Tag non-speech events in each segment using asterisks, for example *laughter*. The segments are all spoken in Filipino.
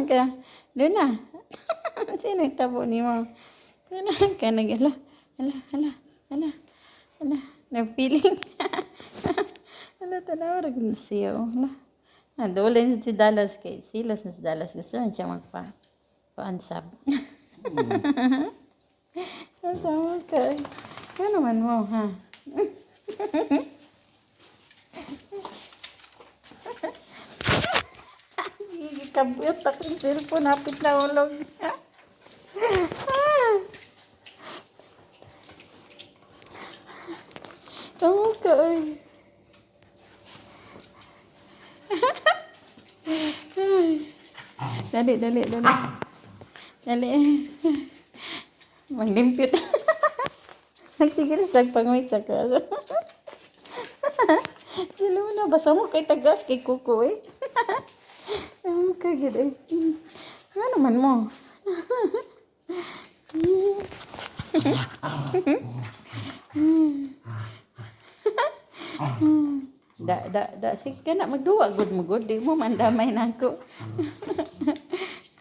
man ka. Luna. *laughs* Sino yung tabo ni mo? Luna ka *laughs* nag ala. Ala, ala, ala. Ala. Nagpiling. ala, tanaw. Rag na siya. Ala. Ah, dulin si Dallas kay silas na si Dallas. Gusto man siya magpa paansab. Ang *laughs* tama ka. Ano naman mo, ha? Kabuyot ako yung cellphone. Hapit na ulog. Ah. Tama ka, ay. Dali, dali, dali. Dali. *laughs* Maglimpit. *laughs* Nagsigil sa pangwit sa kaso. *laughs* Sino na, basa mo kay tagas kay kuko eh. Ang kagid eh. Ano naman mo? da da da sig ka na magduwa gud mo gud di mo man damay nako.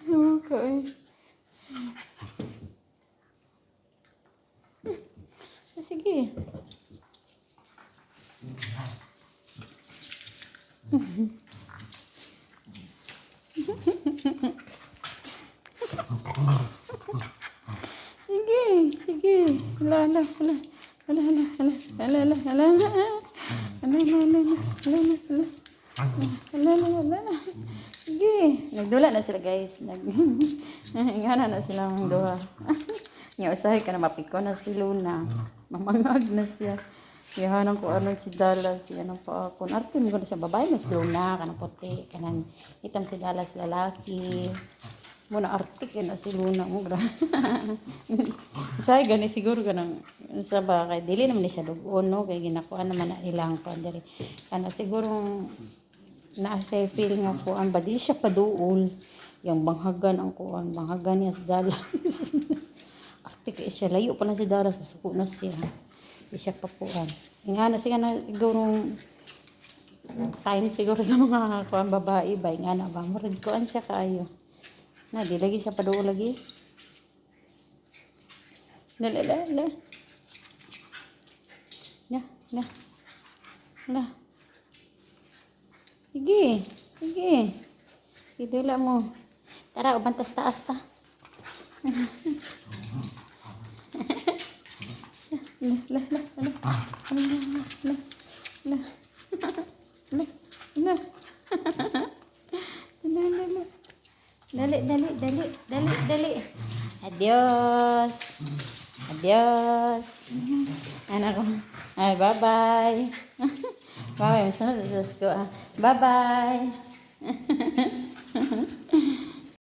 Ano ko eh. Ah, Sige. Sige, sige. Hala, hala, hala. Hala, hala, hala. Hala, hala, hala. Hala, hala, hala. Hala, hala, hala. Sige. Nagdula na sila, guys. Nag... *laughs* Ingana na sila ang duha. *laughs* Nga usahay ka na mapiko na si Luna. Mamangag na siya. Yahanan ko ano si Dallas, ang pa ako. Arte mo siya babae, mas Luna, kanang puti, kanang itam si Dallas lalaki. Muna artik na si Luna mo gra. *laughs* Say gani siguro ganang sa ba kay dili naman siya dugon no kay ginakuan naman na ilang pa diri. Kana siguro na siya feel nga ko ang ba di siya paduol yung banghagan ang kuan banghagan niya sa Dallas. *laughs* artik kay siya layo pa na si Dallas masuko na siya. Di siya papuan. Nga na siya na siguro time siguro sa mga kuan babae ba nga na ba murag kuan siya kayo. Na, di lagi siya paduo lagi. La, la, la, la. La, la. La. Sige, sige. Idula mo. Tara, ubantas taas ta. *laughs* La, la, la, la. La, la, la, la. La, la. La, la, la. Dali, dali, dali, dali, dali. Adios. Adios. Anak ko. Ay, bye-bye. Bye-bye. Sunod sa ko. ah. Bye-bye.